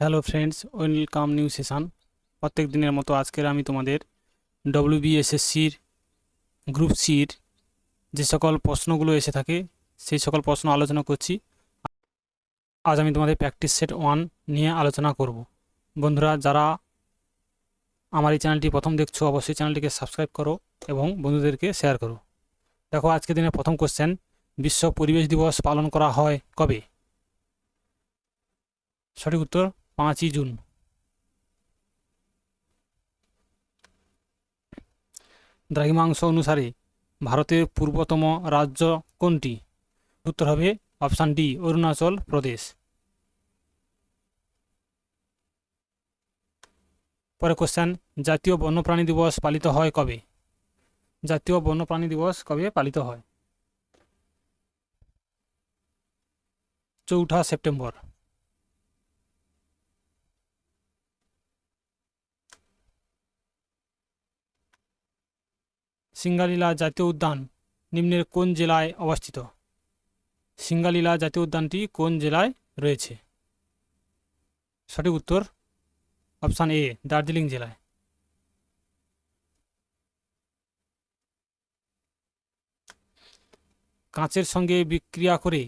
Hello friends, welcome new session. প্রত্যেক দিনের মতো আজকের আমি তোমাদের ডব্লিউবিএসএসসির গ্রুপ সির যে সকল প্রশ্নগুলো এসে থাকে, সেই সকল প্রশ্ন আলোচনা করছি। আজ আমি তোমাদের প্র্যাকটিস সেট ওয়ান নিয়ে আলোচনা করব। বন্ধুরা, যারা আমার এই চ্যানেলটি প্রথম দেখছ, অবশ্যই চ্যানেলটিকে সাবস্ক্রাইব করো এবং বন্ধুদেরকে শেয়ার করো। দেখো আজকে দিনের প্রথম কোশ্চেন বিশ্ব পরিবেশ দিবস পালন করা হয় কবে? সঠিক উত্তর পাঁচই জুন। দ্রাঘিমাংশ অনুসারে ভারতের পূর্বতম রাজ্য কোনটি? উত্তর হবে অপশান ডি, অরুণাচল প্রদেশ। পরে কোশ্চেন জাতীয় বন্যপ্রাণী দিবস পালিত হয় কবে? জাতীয় বন্যপ্রাণী দিবস কবে পালিত হয়? চৌঠা সেপ্টেম্বর। সিঙ্গালীলা জাতীয় উদ্যান নিম্নের কোন জেলায় অবস্থিত? সিঙ্গালীলা জাতীয় উদ্যানটি কোন জেলায় রয়েছে? সঠিক উত্তর, অপশান এ, দার্জিলিং জেলায়। কাঁচের সঙ্গে বিক্রিয়া করে,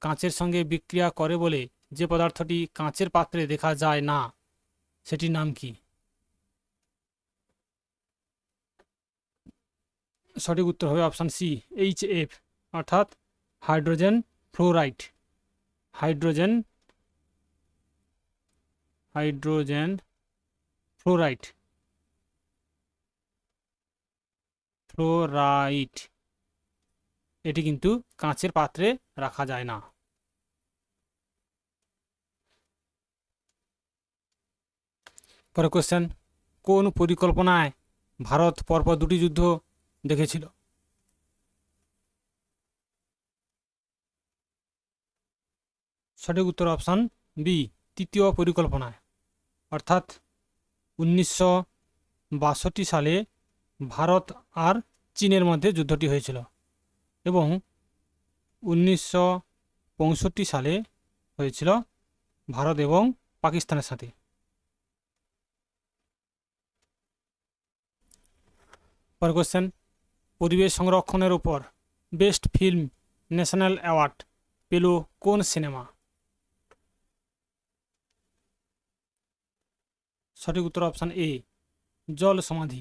কাঁচের সঙ্গে বিক্রিয়া করে বলে যে পদার্থটি কাঁচের পাত্রে দেখা যায় না, সেটির নাম কি? সঠিক উত্তর হবে অপশান সি এইচ এফ অর্থাৎ hydrogen fluoride. Hydrogen hydrogen fluoride. Fluoride, এটি কিন্তু কাঁচের পাত্রে রাখা যায় না। পরে কোশ্চেন কোন পরিকল্পনায় ভারত পরপর দুটি যুদ্ধ দেখেছিল। সঠিক উত্তর অপশান বি, তৃতীয় পরিকল্পনায়। অর্থাৎ উনিশশো বাষট্টি সালে ভারত আর চীনের মধ্যে যুদ্ধটি হয়েছিল এবং উনিশশো পঁয়ষট্টি সালে হয়েছিল ভারত এবং পাকিস্তানের সাথে। পর কোশ্চেন পরিবেশ সংরক্ষণের উপর বেস্ট ফিল্ম ন্যাশনাল অ্যাওয়ার্ড পেল কোন সিনেমা? সঠিক উত্তর অপশান এ, জল সমাধি।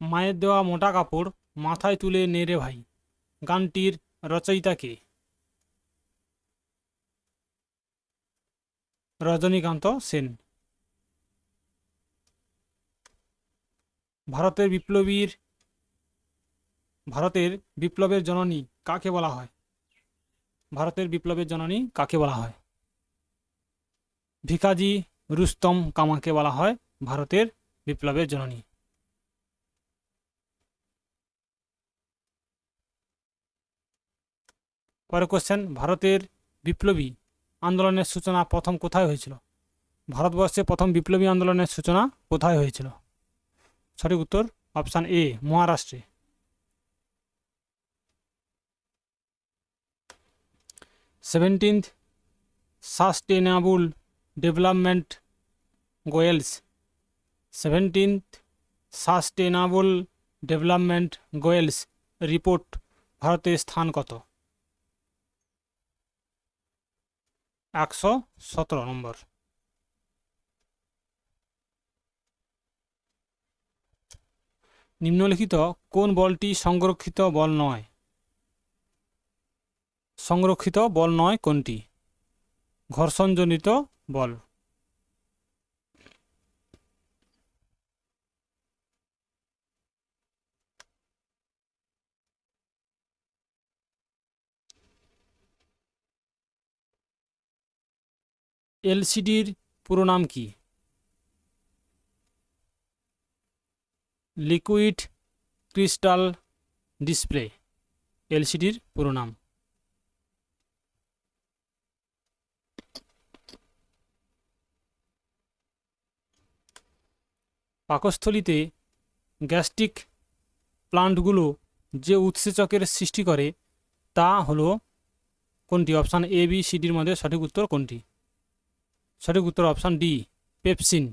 মায়ের দেওয়া মোটা কাপড় মাথায় তুলে নেড়ে ভাই, গানটির রচয়িতা কে? রজনীকান্ত সেন। ভারতের বিপ্লবীর, ভারতের বিপ্লবের জননী কাকে বলা হয়? ভারতের বিপ্লবের জননী কাকে বলা হয়? ভিকাজি রুস্তম কামাকে বলা হয় ভারতের বিপ্লবের জননী। পরে কোশ্চেন ভারতের বিপ্লবী আন্দোলনের সূচনা প্রথম কোথায় হয়েছিল? ভারতবর্ষে প্রথম বিপ্লবী আন্দোলনের সূচনা কোথায় হয়েছিল? সঠিক উত্তর অপশান এ, মহারাষ্ট্রে। Seventeenth sustainable development goals seventeenth sustainable development goals report ভারতের স্থান কত? একশো সতেরো নম্বর। নিম্নলিখিত কোন বলটি সংরক্ষিত বল নয়? সংরক্ষিত বল নয় কোনটি? ঘর্ষণজনিত বল। এলসিডির পুরো নাম কি? লিকুইড ক্রিস্টাল ডিসপ্লে, এলসিডির পুরো নাম। পাকস্থলীতে গ্যাস্ট্রিক প্লান্টগুলো যে উৎসেচকের সৃষ্টি করে, তা হলো কোনটি? অপশান এ বি সি ডির মধ্যে সঠিক উত্তর কোনটি? সঠিক উত্তর অপশান ডি পেপসিন।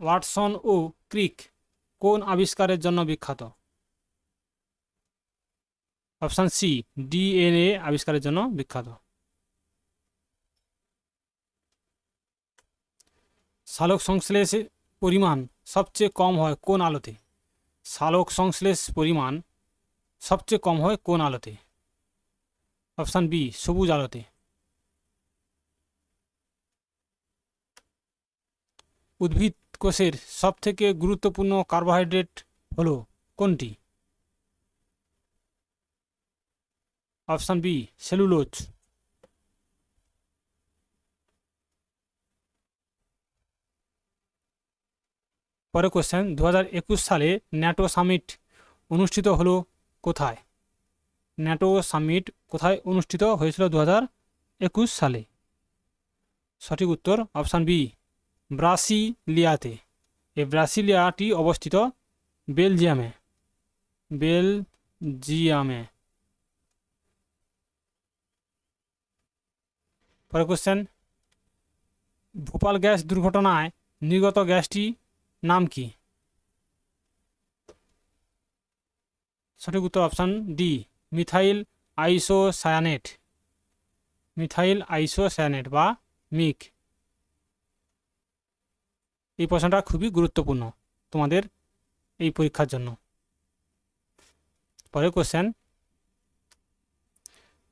ওয়াটসন ও ক্রিক কোন আবিষ্কারের জন্য বিখ্যাত? অপশান সি, ডিএনএ আবিষ্কারের জন্য বিখ্যাত। সালোক সংশ্লেষ পরিমাণ সবচেয়ে কম হয় কোন আলোতে? সালোক সংশ্লেষ পরিমাণ সবচেয়ে কম হয় কোন আলোতে? অপশান বি, সবুজ আলোতে। উদ্ভিদ কোষের সবথেকে গুরুত্বপূর্ণ কার্বোহাইড্রেট হলো কোনটি? Option B, cellulose. পরে কোশ্চেন দু হাজার একুশ সালে ন্যাটো সামিট অনুষ্ঠিত হলো কোথায়? ন্যাটো সামিট কোথায় অনুষ্ঠিত হয়েছিল দু সালে? সঠিক উত্তর অপশান বি ব্রাসিলিয়াতে। এই ব্রাসিলিয়াটি অবস্থিত বেলজিয়ামে। বেলজিয়ামে। পরে কোশ্চেন ভোপাল গ্যাস দুর্ঘটনায় নির্গত গ্যাসটি নাম কি? সঠিক উত্তর option D methyl isocyanate methyl isocyanate বা মিক। এই প্রশ্নটা খুবই গুরুত্বপূর্ণ তোমাদের এই পরীক্ষার জন্য। পরের কোশ্চেন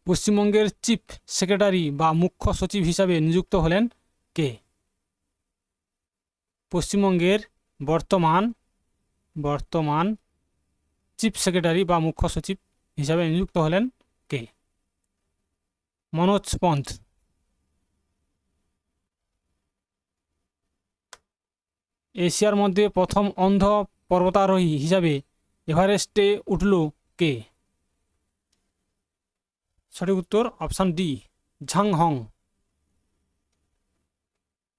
পশ্চিমবঙ্গের চিফ সেক্রেটারি বা মুখ্য সচিব হিসাবে নিযুক্ত হলেন কে? পশ্চিমবঙ্গের বর্তমান বর্তমান চিফ সেক্রেটারি বা মুখ্য সচিব হিসাবে নিযুক্ত হলেন কে? মনোজ পন্থ। এশিয়ার মধ্যে প্রথম অন্ধ পর্বতারোহী হিসাবে এভারেস্টে উঠল কে? সঠিক উত্তর অপশান ডি ঝাং হং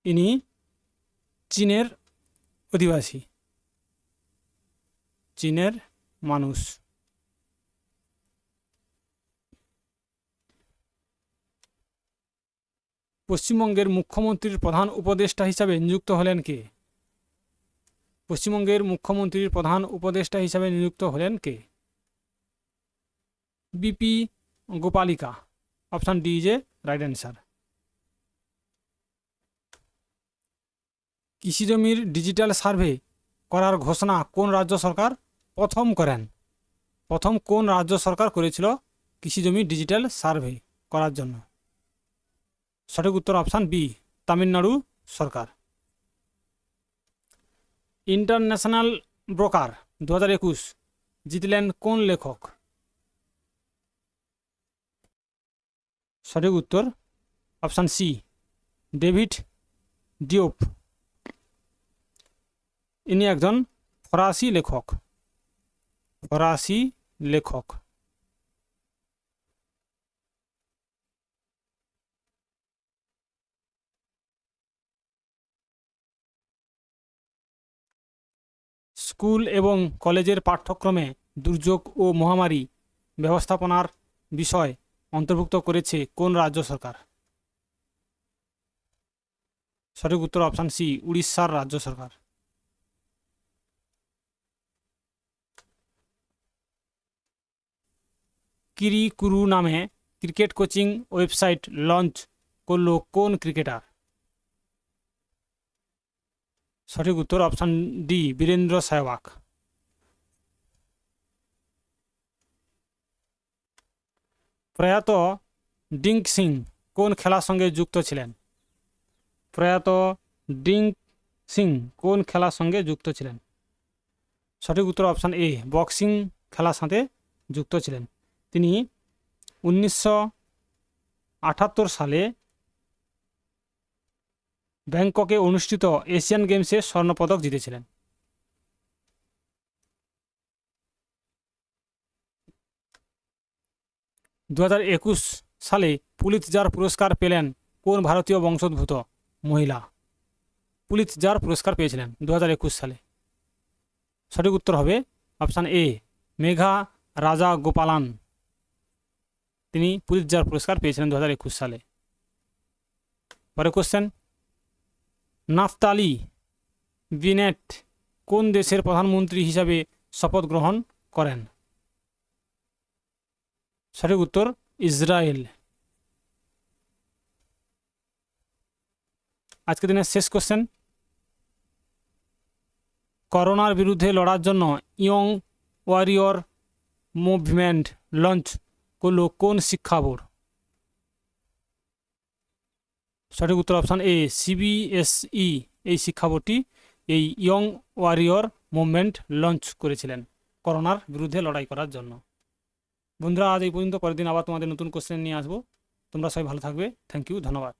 ইনি চীনের অধিবাসী। চীনের মানুষ। পশ্চিমবঙ্গের মুখ্যমন্ত্রীর প্রধান উপদেষ্টা হিসাবে নিযুক্ত হলেন কে? পশ্চিমবঙ্গের মুখ্যমন্ত্রীর প্রধান উপদেষ্টা হিসাবে নিযুক্ত হলেন কে? B P Gopalika. Option D is right answer. কৃষি জমির ডিজিটাল সার্ভে করার ঘোষণা কোন রাজ্য সরকার প্রথম করেন? প্রথম কোন রাজ্য সরকার করেছিল কৃষি জমির ডিজিটাল সার্ভে করার জন্য? সঠিক উত্তর অপশান বি, তামিলনাড়ু সরকার। ইন্টারন্যাশনাল ব্রোকার দু হাজার একুশ। জিতলেন কোন লেখক? সঠিক উত্তর, অপশান সি, ডেভিড ডিওপ। ইনি একজন ফরাসি লেখক। ফরাসি লেখক। স্কুল এবং কলেজের পাঠ্যক্রমে দুর্যোগ ও মহামারী ব্যবস্থাপনার বিষয় অন্তর্ভুক্ত করেছে কোন রাজ্য সরকার? সঠিক উত্তর অপশান সি উড়িষ্যার রাজ্য সরকার। কিরি কুরু নামে ক্রিকেট কোচিং ওয়েবসাইট লঞ্চ করল কোন ক্রিকেটার? সঠিক উত্তর অপশান ডি, বীরেন্দ্র সেহবাগ প্রয়াত ডিঙ্ক সিং কোন খেলার সঙ্গে যুক্ত ছিলেন? প্রয়াত ডিঙ্ক সিং কোন খেলার সঙ্গে যুক্ত ছিলেন? সঠিক উত্তর অপশান এ, বক্সিং খেলার সাথে যুক্ত ছিলেন। তিনি উনিশশো আটাত্তর সালে ব্যাংককে অনুষ্ঠিত এশিয়ান গেমসে স্বর্ণপদক জিতেছিলেন। দু একুশ সালে পুলিৎজার পুরস্কার পেলেন কোন ভারতীয় বংশোদ্ভূত মহিলা? পুলিৎজার পুরস্কার পেয়েছিলেন দু হাজার একুশ সালে। সঠিক উত্তর হবে অপশান এ, মেঘা রাজা গোপালান তিনি পুলিৎজার পুরস্কার পেয়েছিলেন দু হাজার একুশ সালে। পরে কোশ্চেন নাফতালি বিনেট কোন দেশের প্রধানমন্ত্রী হিসাবে শপথ গ্রহণ করেন? সঠিক উত্তর, ইসরায়েল। আজকে দিনের শেষ কোশ্চেন করোনার বিরুদ্ধে লড়ার জন্য ইয়ং ওয়ারিয়র মুভমেন্ট লঞ্চ করল কোন শিক্ষা বোর্ড? সঠিক উত্তর অপশান এ সিবিএসই এই শিক্ষা বোর্ডটি এই ইয়ং ওয়ারিয়র মুভমেন্ট লঞ্চ করেছিলেন করোনার বিরুদ্ধে লড়াই করার জন্য। বন্ধুরা, আজ এই পর্যন্ত, পরের দিন আবার তোমাদের নতুন কোশ্চেন নিয়ে আসব। তোমরা সবাই ভালো থাকবে। থ্যাংক ইউ ধন্যবাদ।